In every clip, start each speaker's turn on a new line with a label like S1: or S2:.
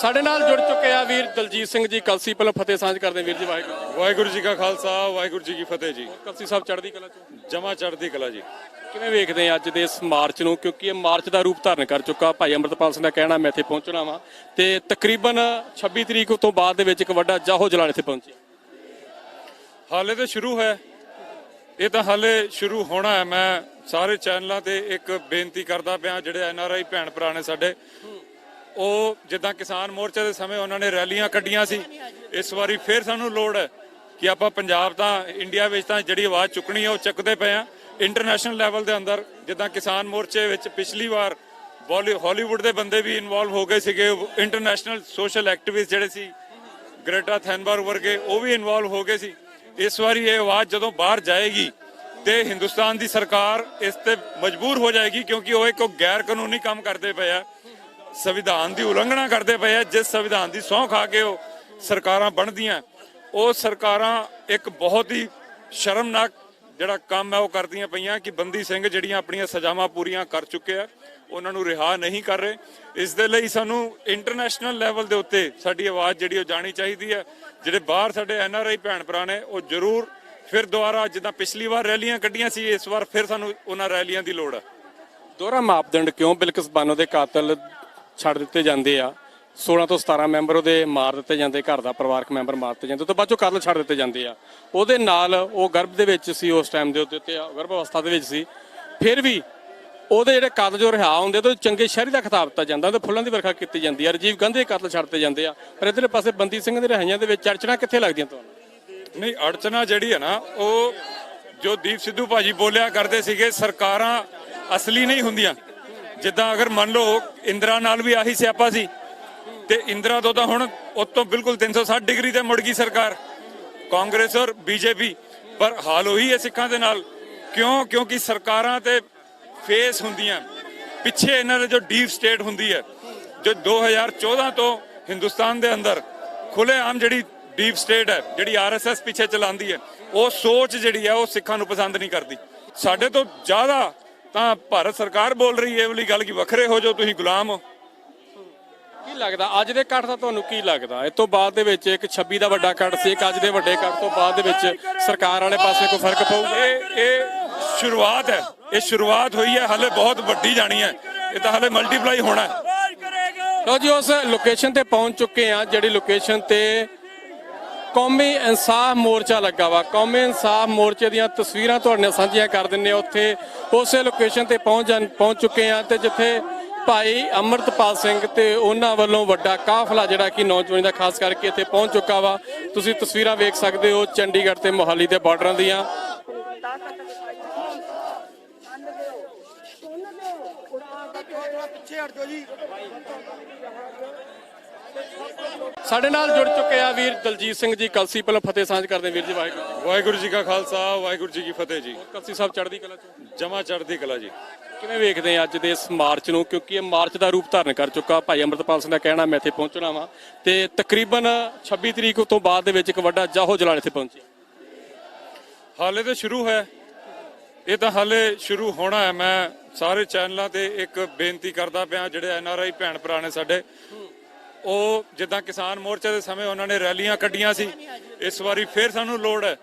S1: ਸਾਡੇ ਨਾਲ ਜੁੜ ਚੁੱਕੇ ਆ ਵੀਰ ਦਲਜੀਤ ਸਿੰਘ ਜੀ ਕਲਸੀ ਪਹਿਲਾਂ ਫਤਿਹ ਸਾਂਝ ਕਰਦੇ ਵੀਰ ਜੀ ਵਾਹਿਗੁਰੂ
S2: ਵਾਹਿਗੁਰੂ ਜੀ ਕਾ ਖਾਲਸਾ ਵਾਹਿਗੁਰੂ ਜੀ ਕੀ ਫਤਿਹ ਜੀ।
S1: ਕਲਸੀ ਸਾਹਿਬ ਚੜ੍ਹਦੀ ਕਲਾ ਚ
S2: ਜਮਾ ਚੜ੍ਹਦੀ ਕਲਾ ਜੀ।
S1: ਕਿਵੇਂ ਵੇਖਦੇ ਆ ਅੱਜ ਦੇ ਇਸ ਮਾਰਚ ਨੂੰ? ਕਿਉਂਕਿ ਇਹ ਮਾਰਚ ਦਾ ਰੂਪ ਧਾਰਨ ਕਰ ਚੁੱਕਾ ਭਾਈ ਅੰਮ੍ਰਿਤਪਾਲ ਸਿੰਘ ਦਾ ਕਹਿਣਾ ਮੈਂ ਇੱਥੇ ਪਹੁੰਚਣਾ ਵਾਂ। ਤੇ ਤਕਰੀਬਨ 26 ਤਰੀਕ ਤੋਂ ਬਾਅਦ ਦੇ ਵਿੱਚ ਇੱਕ ਵੱਡਾ ਜਾਹੋ ਜਲਾਲ ਇੱਥੇ ਪਹੁੰਚਿਆ
S2: ਹਾਲੇ ਤਾਂ ਸ਼ੁਰੂ ਹੈ। ਇਹ ਤਾਂ ਹਾਲੇ ਸ਼ੁਰੂ ਹੋਣਾ ਹੈ। ਮੈਂ ਸਾਰੇ ਚੈਨਲਾਂ ਤੇ ਇੱਕ ਬੇਨਤੀ ਕਰਦਾ ਪਿਆ ਜਿਹੜੇ ਐਨ ਆਰ ਆਈ ਭੈਣ ਭਰਾ ਨੇ ਸਾਡੇ ਉਹ ਜਿੱਦਾਂ ਕਿਸਾਨ ਮੋਰਚੇ ਦੇ ਸਮੇਂ ਉਹਨਾਂ ਨੇ ਰੈਲੀਆਂ ਕੱਢੀਆਂ ਸੀ, ਇਸ ਵਾਰੀ ਫੇਰ ਸਾਨੂੰ ਲੋੜ ਹੈ ਕਿ ਆਪਾਂ ਪੰਜਾਬ ਤਾਂ ਇੰਡੀਆ ਵਿੱਚ ਤਾਂ ਜਿਹੜੀ ਆਵਾਜ਼ ਚੁੱਕਣੀ ਹੈ ਉਹ ਚੱਕਦੇ ਪਏ ਆ ਇੰਟਰਨੈਸ਼ਨਲ ਲੈਵਲ ਦੇ ਅੰਦਰ ਜਿੱਦਾਂ ਕਿਸਾਨ ਮੋਰਚੇ ਵਿੱਚ ਪਿਛਲੀ ਵਾਰ ਬਾਲੀ- ਹਾਲੀਵੁੱਡ ਦੇ ਬੰਦੇ ਵੀ ਇਨਵੋਲਵ ਹੋ ਗਏ ਸੀਗੇ ਇੰਟਰਨੈਸ਼ਨਲ ਸੋਸ਼ਲ ਐਕਟਿਵਿਸਟ ਜਿਹੜੇ ਸੀ ਗ੍ਰੇਟਾ ਥੈਨਬਰਗ ਵਰਗੇ ਉਹ ਵੀ ਇਨਵੋਲਵ ਹੋ ਗਏ ਸੀ। ਇਸ ਵਾਰੀ ਇਹ ਆਵਾਜ਼ ਜਦੋਂ ਬਾਹਰ ਜਾਏਗੀ ਤੇ ਹਿੰਦੁਸਤਾਨ ਦੀ ਸਰਕਾਰ ਇਸ ਤੇ ਮਜਬੂਰ ਹੋ ਜਾਏਗੀ ਕਿਉਂਕਿ ਉਹ ਇੱਕ ਗੈਰ ਕਾਨੂੰਨੀ ਕੰਮ ਕਰਦੇ ਪਏ ਆ। ਸੰਵਿਧਾਨ ਦੀ ਉਲੰਘਣਾ ਕਰਦੇ ਪਏ ਆ, ਜਿਸ ਸੰਵਿਧਾਨ ਦੀ ਸਹੁੰ ਖਾ ਕੇ ਉਹ ਸਰਕਾਰਾਂ ਬਣਦੀਆਂ। ਉਹ ਸਰਕਾਰਾਂ ਇੱਕ ਬਹੁਤ ਹੀ ਸ਼ਰਮਨਾਕ ਜਿਹੜਾ ਕੰਮ ਹੈ ਉਹ ਕਰਦੀਆਂ ਪਈਆਂ ਕਿ ਬੰਦੀ ਸਿੰਘ ਜਿਹੜੀਆਂ ਆਪਣੀਆਂ ਸਜ਼ਾਵਾਂ ਪੂਰੀਆਂ ਕਰ ਚੁੱਕੇ ਆ, ਉਹਨਾਂ ਨੂੰ ਰਿਹਾ ਨਹੀਂ ਕਰ ਰਹੇ। ਇਸ ਦੇ ਲਈ ਸਾਨੂੰ ਇੰਟਰਨੈਸ਼ਨਲ ਲੈਵਲ ਦੇ ਉੱਤੇ ਸਾਡੀ ਆਵਾਜ਼ ਜਿਹੜੀ ਉਹ ਜਾਣੀ ਚਾਹੀਦੀ ਹੈ। ਜਿਹੜੇ ਬਾਹਰ ਸਾਡੇ ਐਨ ਆਰ ਆਈ ਭੈਣ ਭਰਾ ਨੇ, ਉਹ ਜ਼ਰੂਰ ਫਿਰ ਦੁਬਾਰਾ ਜਿੱਦਾਂ ਪਿਛਲੀ ਵਾਰ ਰੈਲੀਆਂ ਕੱਢੀਆਂ ਸੀ, ਇਸ ਵਾਰ ਫਿਰ ਸਾਨੂੰ ਉਹਨਾਂ ਰੈਲੀਆਂ ਦੀ ਲੋੜ ਹੈ।
S1: ਦੋਹਰਾ ਮਾਪਦੰਡ ਕਿਉਂ ਬਿਲਕਿਸ ਬਾਨੋ ਦੇ ਕਾਤਲ ਛੱਡ ਦਿੱਤੇ ਜਾਂਦੇ ਆ। 16 ਤੋਂ 17 ਮੈਂਬਰ ਉਹਦੇ ਮਾਰ ਦਿੱਤੇ ਜਾਂਦੇ, ਘਰ ਦਾ ਪਰਿਵਾਰਕ ਮੈਂਬਰ ਮਾਰ ਦਿੱਤੇ ਜਾਂਦੇ, ਉਹ ਤੋਂ ਬਾਅਦ ਚੋਂ ਕਤਲ ਛੱਡ ਦਿੱਤੇ ਜਾਂਦੇ ਆ। ਉਹਦੇ ਨਾਲ ਉਹ ਗਰਭ ਦੇ ਵਿੱਚ ਸੀ, ਉਸ ਟਾਈਮ ਦੇ ਉੱਤੇ ਗਰਭ ਅਵਸਥਾ ਦੇ ਵਿੱਚ ਸੀ। ਫਿਰ ਵੀ ਉਹਦੇ ਜਿਹੜੇ ਕਤਲ ਜੋ ਰਿਹਾ ਹੁੰਦੇ ਤੇ ਚੰਗੇ ਸ਼ਹਿਰੀ ਦਾ ਖਿਤਾਬ ਦਿੱਤਾ ਜਾਂਦਾ ਤੇ ਫੁੱਲਾਂ ਦੀ ਵਰਖਾ ਕੀਤੀ ਜਾਂਦੀ ਆ, ਰਜੀਵ ਗਾਂਧੀ ਦੇ ਕਾਤਲ ਛੱਡਤੇ ਜਾਂਦੇ ਆ। ਪਰ ਇਧਰਲੇ ਪਾਸੇ ਬੰਦੀ ਸਿੰਘ ਦੇ ਰਿਹਾਈਆਂ ਦੇ ਵਿੱਚ ਚਰਚਣਾ ਕਿੱਥੇ ਲੱਗਦੀਆਂ ਤੁਹਾਨੂੰ?
S2: ਨਹੀਂ ਅੜਚਨਾ ਜਿਹੜੀ ਹੈ ਨਾ, ਉਹ ਜੋ ਦੀਪ ਸਿੱਧੂ ਭਾਜੀ ਬੋਲਿਆ ਕਰਦੇ ਸੀਗੇ, ਸਰਕਾਰਾਂ ਅਸਲੀ ਨਹੀਂ ਹੁੰਦੀਆਂ। ਜਿੱਦਾਂ ਅਗਰ ਮੰਨ ਲਓ ਇੰਦਰਾ ਨਾਲ ਵੀ ਆਹੀ ਸਿਆਪਾ ਸੀ, ਤੇ ਇੰਦਰਾ ਤੋਂ ਤਾਂ ਹੁਣ ਉਤੋਂ ਬਿਲਕੁਲ 360 ਡਿਗਰੀ ਤੇ ਮੁੜ ਗਈ ਸਰਕਾਰ। ਕਾਂਗਰਸ ਔਰ ਬੀਜੇਪੀ, ਪਰ ਹਾਲ ਉਹੀ ਹੈ ਸਿੱਖਾਂ ਦੇ ਨਾਲ। ਕਿਉਂ? ਕਿਉਂਕਿ ਸਰਕਾਰਾਂ ਤੇ ਫੇਸ ਹੁੰਦੀਆਂ। ਪਿੱਛੇ ਇਹਨਾਂ ਦੇ ਜੋ ਡੀਪ ਸਟੇਟ ਹੁੰਦੀ ਹੈ, ਜੋ 2014 ਤੋਂ ਹਿੰਦੁਸਤਾਨ ਦੇ ਅੰਦਰ ਖੁੱਲ੍ਹੇਆਮ ਜਿਹੜੀ ਡੀਪ ਸਟੇਟ ਹੈ, ਜਿਹੜੀ ਆਰਐਸਐਸ ਪਿੱਛੇ ਚਲਾਉਂਦੀ ਹੈ, ਉਹ ਸੋਚ ਜਿਹੜੀ ਹੈ ਉਹ ਸਿੱਖਾਂ ਨੂੰ ਪਸੰਦ ਨਹੀਂ ਕਰਦੀ। ਸਾਡੇ ਤੋਂ ਜ਼ਿਆਦਾ ਤਾਂ ਭਾਰਤ ਸਰਕਾਰ ਬੋਲ ਰਹੀ ਹੈ ਇਹ ਵਾਲੀ ਗੱਲ ਕਿ ਵੱਖਰੇ ਹੋ ਜਾਓ ਤੁਸੀਂ ਗੁਲਾਮ ਹੋ।
S1: ਕੀ ਲੱਗਦਾ? ਅੱਜ ਦੇ ਕੱਟ ਦਾ ਤੁਹਾਨੂੰ ਕੀ ਲੱਗਦਾ? ਇਸ ਤੋਂ ਬਾਅਦ ਦੇ ਵਿੱਚ ਇੱਕ 26 ਦਾ ਵੱਡਾ ਕੱਟ ਸੀ ਇੱਕ ਅੱਜ ਦੇ ਵੱਡੇ ਕੱਟ ਤੋਂ ਬਾਅਦ ਦੇ ਵਿੱਚ ਸਰਕਾਰ ਵਾਲੇ ਪਾਸੇ ਕੋਈ ਫ਼ਰਕ ਪਊਗਾ
S2: ਇਹ ਇਹ ਸ਼ੁਰੂਆਤ ਹੈ। ਇਹ ਸ਼ੁਰੂਆਤ ਹੋਈ ਹੈ ਹਲੇ ਬਹੁਤ ਵੱਡੀ ਜਾਣੀ ਹੈ। ਇਹ ਤਾਂ ਹਲੇ ਮਲਟੀਪਲਾਈ ਹੋਣਾ ਹੈ।
S1: ਲੋ ਜੀ ਉਸ ਲੋਕੇਸ਼ਨ ਤੇ ਪਹੁੰਚ ਚੁੱਕੇ ਆ ਜਿਹੜੀ ਲੋਕੇਸ਼ਨ ਤੇ ਕੌਮੀ ਇਨਸਾਫ ਮੋਰਚਾ ਲੱਗਾ ਵਾ ਕੌਮੀ ਇਨਸਾਫ ਮੋਰਚੇ ਦੀਆਂ ਤਸਵੀਰਾਂ ਤੁਹਾਡੇ ਨਾਲ ਸਾਂਝੀਆਂ ਕਰ ਦਿੰਨੇ ਆ ਉੱਥੇ ਉਸੇ ਲੋਕੇਸ਼ਨ ਤੇ ਪਹੁੰਚ ਜਾਣ- ਪਹੁੰਚ ਚੁੱਕੇ ਆ ਤੇ ਜਿੱਥੇ ਭਾਈ ਅਮਰਤਪਾਲ ਸਿੰਘ ਤੇ ਉਹਨਾਂ ਵੱਲੋਂ ਵੱਡਾ ਕਾਫਲਾ ਜਿਹੜਾ ਕਿ ਨੌਜਵਾਨ ਦਾ ਖਾਸ ਕਰਕੇ ਇੱਥੇ ਪਹੁੰਚ ਚੁੱਕਾ ਵਾ ਤੁਸੀਂ ਤਸਵੀਰਾਂ ਵੇਖ ਸਕਦੇ ਹੋ ਚੰਡੀਗੜ੍ਹ ਤੇ ਮੋਹਾਲੀ ਦੇ ਬਾਰਡਰਾਂ ਦੀਆਂ
S3: ਪਿੱਛੇ ਹਟ ਜਾਓ ਜੀ
S1: ਸਾਡੇ ਨਾਲ ਜੁੜ ਚੁੱਕੇ ਆ ਵੀਰ ਦਲਜੀਤ ਸਿੰਘ ਜੀ ਕਲਸੀ ਪਹਿਲਾਂ ਫਤਿਹ ਸਾਂਝ ਕਰਦੇ ਵੀਰ ਜੀ ਵਾਹਿਗੁਰੂ
S2: ਵਾਹਿਗੁਰੂ ਜੀ ਕਾ ਖਾਲਸਾ ਵਾਹਿਗੁਰੂ ਜੀ ਕੀ ਫਤਿਹ ਜੀ।
S1: ਕਲਸੀ ਸਾਹਿਬ ਚੜ੍ਹਦੀ ਕਲਾ ਚ?
S2: ਜਮਾ ਚੜ੍ਹਦੀ ਕਲਾ ਜੀ।
S1: ਕਿਵੇਂ ਵੇਖਦੇ ਆ ਅੱਜ ਦੇ ਇਸ ਮਾਰਚ ਨੂੰ? ਕਿਉਂਕਿ ਇਹ ਮਾਰਚ ਦਾ ਰੂਪ ਧਾਰਨ ਕਰ ਚੁੱਕਾ। ਭਾਈ ਅੰਮ੍ਰਿਤਪਾਲ ਸਿੰਘ ਦਾ ਕਹਿਣਾ ਮੈਂ ਇੱਥੇ ਪਹੁੰਚਣਾ ਵਾਂ। ਤੇ ਤਕਰੀਬਨ 26 ਤਰੀਕ ਤੋਂ ਬਾਅਦ ਦੇ ਵਿੱਚ ਇੱਕ ਵੱਡਾ ਜਾਹੋ ਜਲਾਲ ਇੱਥੇ ਪਹੁੰਚਿਆ।
S2: ਹਾਲੇ ਤਾਂ ਸ਼ੁਰੂ ਹੈ। ਇਹ ਤਾਂ ਹਾਲੇ ਸ਼ੁਰੂ ਹੋਣਾ ਹੈ। ਮੈਂ ਸਾਰੇ ਚੈਨਲਾਂ ਤੇ ਇੱਕ ਬੇਨਤੀ ਕਰਦਾ ਪਿਆ ਜਿਹੜੇ ਐਨ ਆਰ ਆਈ ਭੈਣ ਭਰਾ ਨੇ ਸਾਡੇ ਉਹ ਜਿੱਦਾਂ ਕਿਸਾਨ ਮੋਰਚੇ ਦੇ ਸਮੇਂ ਉਹਨਾਂ ਨੇ ਰੈਲੀਆਂ ਕੱਢੀਆਂ ਸੀ, ਇਸ ਵਾਰੀ ਫੇਰ ਸਾਨੂੰ ਲੋੜ ਹੈ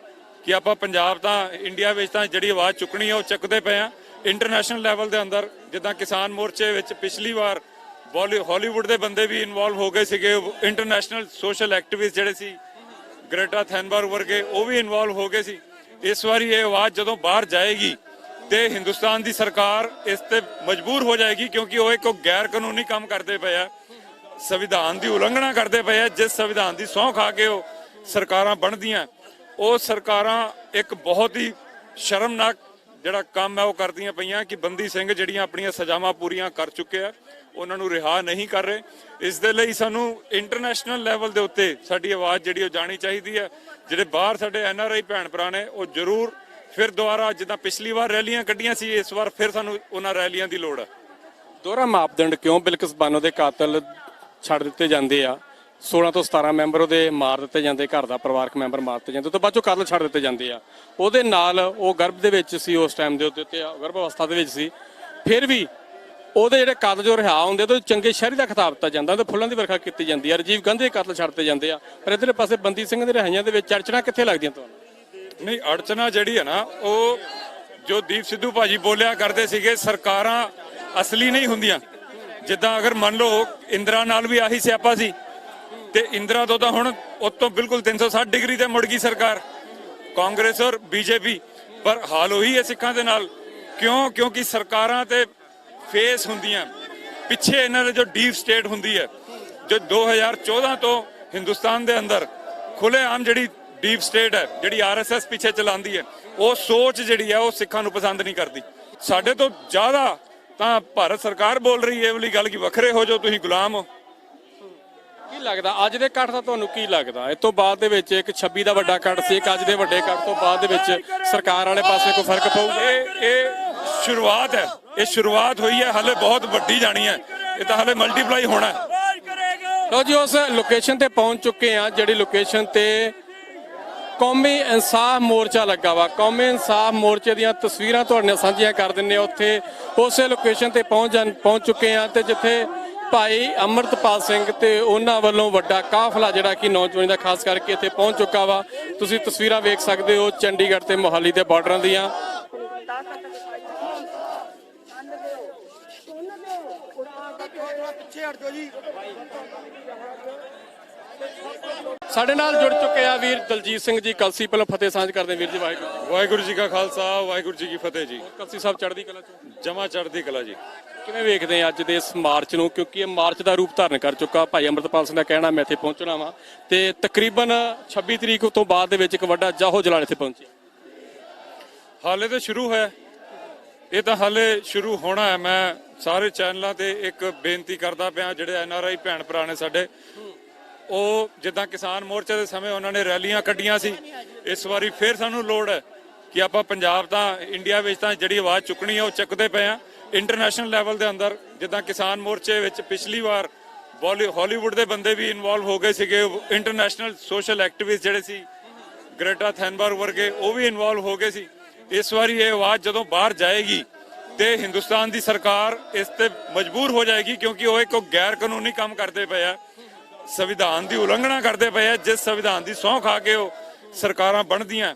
S2: ਕਿ ਆਪਾਂ ਪੰਜਾਬ ਤਾਂ ਇੰਡੀਆ ਵਿੱਚ ਤਾਂ ਜਿਹੜੀ ਆਵਾਜ਼ ਚੁੱਕਣੀ ਹੈ ਉਹ ਚੱਕਦੇ ਪਏ ਆ। ਇੰਟਰਨੈਸ਼ਨਲ ਲੈਵਲ ਦੇ ਅੰਦਰ ਜਿੱਦਾਂ ਕਿਸਾਨ ਮੋਰਚੇ ਵਿੱਚ ਪਿਛਲੀ ਵਾਰ ਬਾਲੀ- ਹਾਲੀਵੁੱਡ ਦੇ ਬੰਦੇ ਵੀ ਇਨਵੋਲਵ ਹੋ ਗਏ ਸੀਗੇ ਇੰਟਰਨੈਸ਼ਨਲ ਸੋਸ਼ਲ ਐਕਟਿਵਿਸਟ ਜਿਹੜੇ ਸੀ, ਗ੍ਰੇਟਾ ਥੈਨਬਰਗ ਵਰਗੇ ਉਹ ਵੀ ਇਨਵੋਲਵ ਹੋ ਗਏ ਸੀ। ਇਸ ਵਾਰੀ ਇਹ ਆਵਾਜ਼ ਜਦੋਂ ਬਾਹਰ ਜਾਏਗੀ ਤੇ ਹਿੰਦੁਸਤਾਨ ਦੀ ਸਰਕਾਰ ਇਸ ਤੇ ਮਜਬੂਰ ਹੋ ਜਾਏਗੀ ਕਿਉਂਕਿ ਉਹ ਇੱਕ ਗੈਰ ਕਾਨੂੰਨੀ ਕੰਮ ਕਰਦੇ ਪਏ ਆ। ਸੰਵਿਧਾਨ ਦੀ ਉਲੰਘਣਾ ਕਰਦੇ ਪਏ ਆ, ਜਿਸ ਸੰਵਿਧਾਨ ਦੀ ਸਹੁੰ ਖਾ ਕੇ ਉਹ ਸਰਕਾਰਾਂ ਬਣਦੀਆਂ। ਉਹ ਸਰਕਾਰਾਂ ਇੱਕ ਬਹੁਤ ਹੀ ਸ਼ਰਮਨਾਕ ਜਿਹੜਾ ਕੰਮ ਹੈ ਉਹ ਕਰਦੀਆਂ ਪਈਆਂ ਕਿ ਬੰਦੀ ਸਿੰਘ ਜਿਹੜੀਆਂ ਆਪਣੀਆਂ ਸਜ਼ਾਵਾਂ ਪੂਰੀਆਂ ਕਰ ਚੁੱਕੇ ਆ, ਉਹਨਾਂ ਨੂੰ ਰਿਹਾ ਨਹੀਂ ਕਰ ਰਹੇ। ਇਸ ਦੇ ਲਈ ਸਾਨੂੰ ਇੰਟਰਨੈਸ਼ਨਲ ਲੈਵਲ ਦੇ ਉੱਤੇ ਸਾਡੀ ਆਵਾਜ਼ ਜਿਹੜੀ ਉਹ ਜਾਣੀ ਚਾਹੀਦੀ ਹੈ। ਜਿਹੜੇ ਬਾਹਰ ਸਾਡੇ ਐਨ ਆਰ ਆਈ ਭੈਣ ਭਰਾ ਨੇ, ਉਹ ਜ਼ਰੂਰ ਫਿਰ ਦੁਬਾਰਾ ਜਿੱਦਾਂ ਪਿਛਲੀ ਵਾਰ ਰੈਲੀਆਂ ਕੱਢੀਆਂ ਸੀ, ਇਸ ਵਾਰ ਫਿਰ ਸਾਨੂੰ ਉਹਨਾਂ ਰੈਲੀਆਂ ਦੀ ਲੋੜ ਹੈ।
S1: ਦੋਹਰਾ ਮਾਪਦੰਡ ਕਿਉਂ ਬਿਲਕਿਸ ਬਾਨੋ ਦੇ ਕਾਤਲ ਛੱਡ ਦਿੱਤੇ ਜਾਂਦੇ ਆ। 16 ਤੋਂ 17 ਮੈਂਬਰ ਉਹਦੇ ਮਾਰ ਦਿੱਤੇ ਜਾਂਦੇ, ਘਰ ਦਾ ਪਰਿਵਾਰਕ ਮੈਂਬਰ ਮਾਰ ਦਿੱਤੇ ਜਾਂਦੇ, ਉਹ ਤੋਂ ਬਾਅਦ ਚੋਂ ਕਤਲ ਛੱਡ ਦਿੱਤੇ ਜਾਂਦੇ ਆ। ਉਹਦੇ ਨਾਲ ਉਹ ਗਰਭ ਦੇ ਵਿੱਚ ਸੀ, ਉਸ ਟਾਈਮ ਦੇ ਉੱਤੇ ਗਰਭ ਅਵਸਥਾ ਦੇ ਵਿੱਚ ਸੀ। ਫਿਰ ਵੀ ਉਹਦੇ ਜਿਹੜੇ ਕਤਲ ਜੋ ਰਿਹਾ ਹੁੰਦੇ ਤੇ ਚੰਗੇ ਸ਼ਹਿਰੀ ਦਾ ਖਿਤਾਬ ਦਿੱਤਾ ਜਾਂਦਾ ਤੇ ਫੁੱਲਾਂ ਦੀ ਵਰਖਾ ਕੀਤੀ ਜਾਂਦੀ ਆ। ਰਜੀਵ ਗਾਂਧੀ ਦੇ ਕਾਤਲ ਛੱਡਤੇ ਜਾਂਦੇ ਆ। ਪਰ ਇਧਰਲੇ ਪਾਸੇ ਬੰਦੀ ਸਿੰਘ ਦੇ ਰਿਹਾਈਆਂ ਦੇ ਵਿੱਚ ਚਰਚਣਾ ਕਿੱਥੇ ਲੱਗਦੀਆਂ ਤੁਹਾਨੂੰ?
S2: ਨਹੀਂ ਅੜਚਨਾ ਜਿਹੜੀ ਹੈ ਨਾ, ਉਹ ਜੋ ਦੀਪ ਸਿੱਧੂ ਭਾਜੀ ਬੋਲਿਆ ਕਰਦੇ ਸੀਗੇ, ਸਰਕਾਰਾਂ ਅਸਲੀ ਨਹੀਂ ਹੁੰਦੀਆਂ। ਜਿੱਦਾਂ ਅਗਰ ਮੰਨ ਲਓ ਇੰਦਰਾ ਨਾਲ ਵੀ ਆਹੀ ਸਿਆਪਾ ਸੀ, ਤੇ ਇੰਦਰਾ ਤੋਂ ਤਾਂ ਹੁਣ ਉਤੋਂ ਬਿਲਕੁਲ 360 ਡਿਗਰੀ ਤੇ ਮੁੜ ਗਈ ਸਰਕਾਰ। ਕਾਂਗਰਸ ਔਰ ਬੀਜੇਪੀ ਪਰ ਹਾਲ ਉਹੀ ਹੈ ਸਿੱਖਾਂ ਦੇ ਨਾਲ। ਕਿਉਂ? ਕਿਉਂਕਿ ਸਰਕਾਰਾਂ ਤੇ ਫੇਸ ਹੁੰਦੀਆਂ। ਪਿੱਛੇ ਇਹਨਾਂ ਦੇ ਜੋ ਡੀਪ ਸਟੇਟ ਹੁੰਦੀ ਹੈ, ਜੋ 2014 ਤੋਂ ਹਿੰਦੁਸਤਾਨ ਦੇ ਅੰਦਰ ਖੁੱਲ੍ਹੇਆਮ ਜਿਹੜੀ ਡੀਪ ਸਟੇਟ ਹੈ, ਜਿਹੜੀ ਆਰਐਸਐਸ ਪਿੱਛੇ ਚਲਾਉਂਦੀ ਹੈ, ਉਹ ਸੋਚ ਜਿਹੜੀ ਹੈ ਉਹ ਸਿੱਖਾਂ ਨੂੰ ਪਸੰਦ ਨਹੀਂ ਕਰਦੀ। ਸਾਡੇ ਤੋਂ ਜ਼ਿਆਦਾ ਤਾਂ ਭਾਰਤ ਸਰਕਾਰ ਬੋਲ ਰਹੀ ਹੈ ਇਹ ਵਾਲੀ ਗੱਲ ਕਿ ਵੱਖਰੇ ਹੋ ਜਾਓ ਤੁਸੀਂ ਗੁਲਾਮ ਹੋ।
S1: ਕੀ ਲੱਗਦਾ? ਅੱਜ ਦੇ ਕੱਟ ਦਾ ਤੁਹਾਨੂੰ ਕੀ ਲੱਗਦਾ? ਇਸ ਤੋਂ ਬਾਅਦ ਦੇ ਵਿੱਚ ਇੱਕ 26 ਦਾ ਵੱਡਾ ਕੱਟ ਸੀ ਇੱਕ ਅੱਜ ਦੇ ਵੱਡੇ ਕੱਟ ਤੋਂ ਬਾਅਦ ਦੇ ਵਿੱਚ ਸਰਕਾਰ ਵਾਲੇ ਪਾਸੇ ਕੋਈ ਫ਼ਰਕ ਪਊਗਾ?
S2: ਇਹ ਇਹ ਸ਼ੁਰੂਆਤ ਹੈ। ਇਹ ਸ਼ੁਰੂਆਤ ਹੋਈ ਹੈ ਹਲੇ ਬਹੁਤ ਵੱਡੀ ਜਾਣੀ ਹੈ। ਇਹ ਤਾਂ ਹਲੇ ਮਲਟੀਪਲਾਈ ਹੋਣਾ ਹੈ।
S1: ਲੋ ਜੀ ਉਸ ਲੋਕੇਸ਼ਨ ਤੇ ਪਹੁੰਚ ਚੁੱਕੇ ਆ ਜਿਹੜੀ ਲੋਕੇਸ਼ਨ ਤੇ ਕੌਮੀ ਇਨਸਾਫ ਮੋਰਚਾ ਲੱਗਾ ਵਾ। ਕੌਮੀ ਇਨਸਾਫ ਮੋਰਚੇ ਦੀਆਂ ਤਸਵੀਰਾਂ ਤੁਹਾਡੇ ਨਾਲ ਸਾਂਝੀਆਂ ਕਰ ਦਿੰਨੇ ਆ ਉੱਥੇ ਉਸੇ ਲੋਕੇਸ਼ਨ ਤੇ ਪਹੁੰਚ ਜਾਣ, ਪਹੁੰਚ ਚੁੱਕੇ ਆ ਤੇ ਜਿੱਥੇ ਭਾਈ ਅਮਰਤਪਾਲ ਸਿੰਘ ਤੇ ਉਹਨਾਂ ਵੱਲੋਂ ਵੱਡਾ ਕਾਫਲਾ ਜਿਹੜਾ ਕਿ ਨੌਜਵਾਨ ਦਾ ਖਾਸ ਕਰਕੇ ਇੱਥੇ ਪਹੁੰਚ ਚੁੱਕਾ ਵਾ। ਤੁਸੀਂ ਤਸਵੀਰਾਂ ਵੇਖ ਸਕਦੇ ਹੋ ਚੰਡੀਗੜ੍ਹ ਤੇ ਮੋਹਾਲੀ ਦੇ ਬਾਰਡਰਾਂ ਦੀਆਂ।
S3: ਪਿੱਛੇ ਹਟ ਜਾਓ ਜੀ।
S1: ਸਾਡੇ ਨਾਲ ਜੁੜ ਚੁੱਕੇ ਆ ਵੀਰ ਦਲਜੀਤ ਸਿੰਘ ਜੀ ਕਲਸੀ ਪਹਿਲਾਂ ਫਤਿਹ ਸਾਂਝ ਕਰਦੇ ਵੀਰ ਜੀ ਵਾਹਿਗੁਰੂ
S2: ਵਾਹਿਗੁਰੂ ਜੀ ਕਾ ਖਾਲਸਾ ਵਾਹਿਗੁਰੂ ਜੀ ਕੀ ਫਤਿਹ ਜੀ।
S1: ਕਲਸੀ ਸਾਹਿਬ ਚੜ੍ਹਦੀ ਕਲਾ ਚ?
S2: ਜਮਾ ਚੜ੍ਹਦੀ ਕਲਾ ਜੀ।
S1: ਕਿਵੇਂ ਵੇਖਦੇ ਆ ਅੱਜ ਦੇ ਇਸ ਮਾਰਚ ਨੂੰ? ਕਿਉਂਕਿ ਇਹ ਮਾਰਚ ਦਾ ਰੂਪ ਧਾਰਨ ਕਰ ਚੁੱਕਾ। ਭਾਈ ਅੰਮ੍ਰਿਤਪਾਲ ਸਿੰਘ ਦਾ ਕਹਿਣਾ ਮੈਂ ਇੱਥੇ ਪਹੁੰਚਣਾ ਵਾਂ। ਤੇ ਤਕਰੀਬਨ 26 ਤਰੀਕ ਤੋਂ ਬਾਅਦ ਦੇ ਵਿੱਚ ਇੱਕ ਵੱਡਾ ਜਾਹੋ ਜਲਾਲ ਇੱਥੇ ਪਹੁੰਚੀ।
S2: ਹਾਲੇ ਤਾਂ ਸ਼ੁਰੂ ਹੈ। ਇਹ ਤਾਂ ਹਾਲੇ ਸ਼ੁਰੂ ਹੋਣਾ ਹੈ। ਮੈਂ ਸਾਰੇ ਚੈਨਲਾਂ ਤੇ ਇੱਕ ਬੇਨਤੀ ਕਰਦਾ ਪਿਆ ਜਿਹੜੇ ਐਨ ਆਰ ਆਈ ਭੈਣ ਭਰਾ ਨੇ ਸਾਡੇ ਉਹ ਜਿੱਦਾਂ ਕਿਸਾਨ ਮੋਰਚੇ ਦੇ ਸਮੇਂ ਉਹਨਾਂ ਨੇ ਰੈਲੀਆਂ ਕੱਢੀਆਂ ਸੀ, ਇਸ ਵਾਰੀ ਫੇਰ ਸਾਨੂੰ ਲੋੜ ਹੈ ਕਿ ਆਪਾਂ ਪੰਜਾਬ ਤਾਂ ਇੰਡੀਆ ਵਿੱਚ ਤਾਂ ਜਿਹੜੀ ਆਵਾਜ਼ ਚੁੱਕਣੀ ਹੈ ਉਹ ਚੱਕਦੇ ਪਏ ਆ। ਇੰਟਰਨੈਸ਼ਨਲ ਲੈਵਲ ਦੇ ਅੰਦਰ ਜਿੱਦਾਂ ਕਿਸਾਨ ਮੋਰਚੇ ਵਿੱਚ ਪਿਛਲੀ ਵਾਰ ਬਾਲੀ ਹਾਲੀਵੁੱਡ ਦੇ ਬੰਦੇ ਵੀ ਇਨਵੋਲਵ ਹੋ ਗਏ ਸੀਗੇ ਇੰਟਰਨੈਸ਼ਨਲ ਸੋਸ਼ਲ ਐਕਟਿਵਿਸਟ ਜਿਹੜੇ ਸੀ, ਗ੍ਰੇਟਾ ਥੈਨਬਰਗ ਵਰਗੇ ਉਹ ਵੀ ਇਨਵੋਲਵ ਹੋ ਗਏ ਸੀ। ਇਸ ਵਾਰੀ ਇਹ ਆਵਾਜ਼ ਜਦੋਂ ਬਾਹਰ ਜਾਏਗੀ ਤੇ ਹਿੰਦੁਸਤਾਨ ਦੀ ਸਰਕਾਰ ਇਸ ਤੇ ਮਜਬੂਰ ਹੋ ਜਾਏਗੀ ਕਿਉਂਕਿ ਉਹ ਇੱਕ ਗੈਰ ਕਾਨੂੰਨੀ ਕੰਮ ਕਰਦੇ ਪਏ ਆ। ਸੰਵਿਧਾਨ ਦੀ ਉਲੰਘਣਾ ਕਰਦੇ ਪਏ ਆ, ਜਿਸ ਸੰਵਿਧਾਨ ਦੀ ਸਹੁੰ ਖਾ ਕੇ ਉਹ ਸਰਕਾਰਾਂ ਬਣਦੀਆਂ।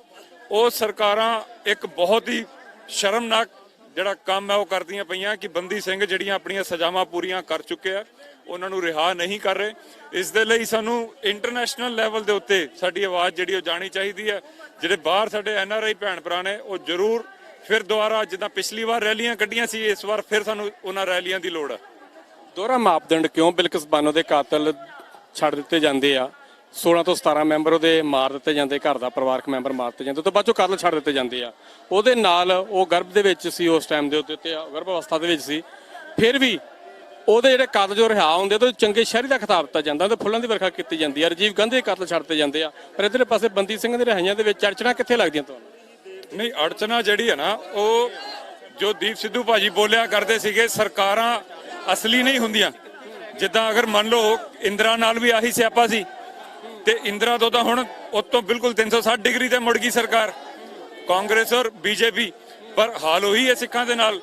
S2: ਉਹ ਸਰਕਾਰਾਂ ਇੱਕ ਬਹੁਤ ਹੀ ਸ਼ਰਮਨਾਕ ਜਿਹੜਾ ਕੰਮ ਹੈ ਉਹ ਕਰਦੀਆਂ ਪਈਆਂ ਕਿ ਬੰਦੀ ਸਿੰਘ ਜਿਹੜੀਆਂ ਆਪਣੀਆਂ ਸਜ਼ਾਵਾਂ ਪੂਰੀਆਂ ਕਰ ਚੁੱਕੇ ਆ, ਉਹਨਾਂ ਨੂੰ ਰਿਹਾ ਨਹੀਂ ਕਰ ਰਹੇ। ਇਸ ਦੇ ਲਈ ਸਾਨੂੰ ਇੰਟਰਨੈਸ਼ਨਲ ਲੈਵਲ ਦੇ ਉੱਤੇ ਸਾਡੀ ਆਵਾਜ਼ ਜਿਹੜੀ ਉਹ ਜਾਣੀ ਚਾਹੀਦੀ ਹੈ। ਜਿਹੜੇ ਬਾਹਰ ਸਾਡੇ ਐਨ ਆਰ ਆਈ ਭੈਣ ਭਰਾ ਨੇ, ਉਹ ਜ਼ਰੂਰ ਫਿਰ ਦੁਬਾਰਾ ਜਿੱਦਾਂ ਪਿਛਲੀ ਵਾਰ ਰੈਲੀਆਂ ਕੱਢੀਆਂ ਸੀ, ਇਸ ਵਾਰ ਫਿਰ ਸਾਨੂੰ ਉਹਨਾਂ ਰੈਲੀਆਂ ਦੀ ਲੋੜ ਹੈ
S1: ਦੋਹਰਾ ਮਾਪਦੰਡ ਕਿਉਂ ਬਿਲਕਿਸ ਬਾਨੋ ਦੇ ਕਾਤਲ ਛੱਡ ਦਿੱਤੇ ਜਾਂਦੇ ਆ। 16 ਤੋਂ 17 ਮੈਂਬਰ ਉਹਦੇ ਮਾਰ ਦਿੱਤੇ ਜਾਂਦੇ, ਘਰ ਦਾ ਪਰਿਵਾਰਕ ਮੈਂਬਰ ਮਾਰ ਦਿੱਤੇ ਜਾਂਦੇ, ਉਹ ਤੋਂ ਬਾਅਦ ਚੋਂ ਕਤਲ ਛੱਡ ਦਿੱਤੇ ਜਾਂਦੇ ਆ। ਉਹਦੇ ਨਾਲ ਉਹ ਗਰਭ ਦੇ ਵਿੱਚ ਸੀ ਉਸ ਟਾਈਮ ਦੇ ਉੱਤੇ ਗਰਭ ਅਵਸਥਾ ਦੇ ਵਿੱਚ ਸੀ। ਫਿਰ ਵੀ ਉਹਦੇ ਜਿਹੜੇ ਕਤਲ ਜੋ ਰਿਹਾ ਹੁੰਦੇ ਤੇ ਚੰਗੇ ਸ਼ਹਿਰੀ ਦਾ ਖਿਤਾਬ ਦਿੱਤਾ ਜਾਂਦਾ ਤੇ ਫੁੱਲਾਂ ਦੀ ਵਰਖਾ ਕੀਤੀ ਜਾਂਦੀ ਆ, ਰਜੀਵ ਗਾਂਧੀ ਦੇ ਕਾਤਲ ਛੱਡਤੇ ਜਾਂਦੇ ਆ। ਪਰ ਇਧਰਲੇ ਪਾਸੇ ਬੰਦੀ ਸਿੰਘ ਦੇ ਰਿਹਾਈਆਂ ਦੇ ਵਿੱਚ ਚਰਚਣਾ ਕਿੱਥੇ ਲੱਗਦੀਆਂ ਤੁਹਾਨੂੰ?
S2: ਨਹੀਂ ਅੜਚਨਾ ਜਿਹੜੀ ਹੈ ਨਾ, ਉਹ ਜੋ ਦੀਪ ਸਿੱਧੂ ਭਾਜੀ ਬੋਲਿਆ ਕਰਦੇ ਸੀਗੇ, ਸਰਕਾਰਾਂ ਅਸਲੀ ਨਹੀਂ ਹੁੰਦੀਆਂ। ਜਿੱਦਾਂ ਅਗਰ ਮੰਨ ਲਓ ਇੰਦਰਾ ਨਾਲ ਵੀ ਆਹੀ ਸਿਆਪਾ ਸੀ, ਤੇ ਇੰਦਰਾ ਤੋਂ ਤਾਂ ਹੁਣ ਉਤੋਂ ਬਿਲਕੁਲ 360 ਡਿਗਰੀ ਤੇ ਮੁੜ ਗਈ ਸਰਕਾਰ। ਕਾਂਗਰਸ ਔਰ ਬੀਜੇਪੀ ਪਰ ਹਾਲ ਉਹੀ ਹੈ ਸਿੱਖਾਂ ਦੇ ਨਾਲ।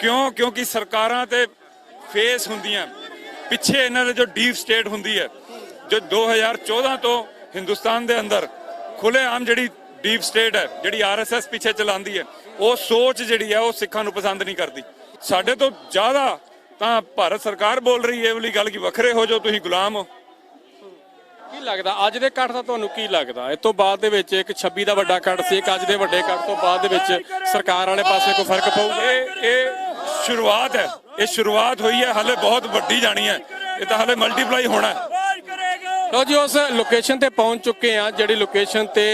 S2: ਕਿਉਂ? ਕਿਉਂਕਿ ਸਰਕਾਰਾਂ ਤੇ ਫੇਸ ਹੁੰਦੀਆਂ। ਪਿੱਛੇ ਇਹਨਾਂ ਦੇ ਜੋ ਡੀਪ ਸਟੇਟ ਹੁੰਦੀ ਹੈ, ਜੋ 2014 ਤੋਂ ਹਿੰਦੁਸਤਾਨ ਦੇ ਅੰਦਰ ਖੁੱਲ੍ਹੇਆਮ ਜਿਹੜੀ ਡੀਪ ਸਟੇਟ ਹੈ, ਜਿਹੜੀ ਆਰਐਸਐਸ ਪਿੱਛੇ ਚਲਾਉਂਦੀ ਹੈ, ਉਹ ਸੋਚ ਜਿਹੜੀ ਹੈ ਉਹ ਸਿੱਖਾਂ ਨੂੰ ਪਸੰਦ ਨਹੀਂ ਕਰਦੀ। ਸਾਡੇ ਤੋਂ ਜ਼ਿਆਦਾ ਤਾਂ ਭਾਰਤ ਸਰਕਾਰ ਬੋਲ ਰਹੀ ਹੈ ਇਹ ਵਾਲੀ ਗੱਲ ਕਿ ਵੱਖਰੇ ਹੋ ਜਾਓ ਤੁਸੀਂ ਗੁਲਾਮ ਹੋ।
S1: ਕੀ ਲੱਗਦਾ? ਅੱਜ ਦੇ ਕੱਟ ਦਾ ਤੁਹਾਨੂੰ ਕੀ ਲੱਗਦਾ? ਇਸ ਤੋਂ ਬਾਅਦ ਦੇ ਵਿੱਚ ਇੱਕ 26 ਦਾ ਵੱਡਾ ਕੱਟ ਸੀ ਇੱਕ ਅੱਜ ਦੇ ਵੱਡੇ ਕੱਟ ਤੋਂ ਬਾਅਦ ਦੇ ਵਿੱਚ ਸਰਕਾਰ ਵਾਲੇ ਪਾਸੇ ਕੋਈ ਫ਼ਰਕ ਪਊਗਾ?
S2: ਇਹ ਇਹ ਸ਼ੁਰੂਆਤ ਹੈ। ਇਹ ਸ਼ੁਰੂਆਤ ਹੋਈ ਹੈ ਹਲੇ ਬਹੁਤ ਵੱਡੀ ਜਾਣੀ ਹੈ। ਇਹ ਤਾਂ ਹਲੇ ਮਲਟੀਪਲਾਈ ਹੋਣਾ ਹੈ।
S1: ਲੋ ਜੀ ਉਸ ਲੋਕੇਸ਼ਨ ਤੇ ਪਹੁੰਚ ਚੁੱਕੇ ਆ ਜਿਹੜੀ ਲੋਕੇਸ਼ਨ ਤੇ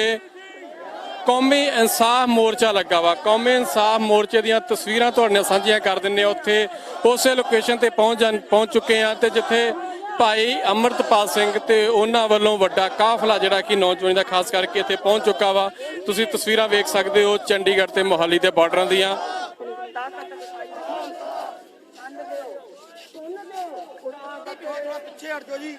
S1: ਕੌਮੀ ਇਨਸਾਫ ਮੋਰਚਾ ਲੱਗਾ ਵਾ। ਕੌਮੀ ਇਨਸਾਫ ਮੋਰਚੇ ਦੀਆਂ ਤਸਵੀਰਾਂ ਤੁਹਾਡੇ ਨਾਲ ਸਾਂਝੀਆਂ ਕਰ ਦਿੰਨੇ ਆ ਉੱਥੇ ਉਸੇ ਲੋਕੇਸ਼ਨ ਤੇ ਪਹੁੰਚ ਜਾਣ ਪਹੁੰਚ ਚੁੱਕੇ ਆ ਤੇ ਜਿੱਥੇ ਭਾਈ ਅਮਰਤਪਾਲ ਸਿੰਘ ਤੇ ਉਹਨਾਂ ਵੱਲੋਂ ਵੱਡਾ ਕਾਫਲਾ ਜਿਹੜਾ ਕਿ ਨੌਜਵਾਨੀ ਦਾ ਖਾਸ ਕਰਕੇ ਇੱਥੇ ਪਹੁੰਚ ਚੁੱਕਾ ਵਾ। ਤੁਸੀਂ ਤਸਵੀਰਾਂ ਵੇਖ ਸਕਦੇ ਹੋ ਚੰਡੀਗੜ੍ਹ ਤੇ ਮੋਹਾਲੀ ਦੇ ਬਾਰਡਰਾਂ ਦੀਆਂ।
S3: ਪਿੱਛੇ ਹਟ ਜਾਓ ਜੀ।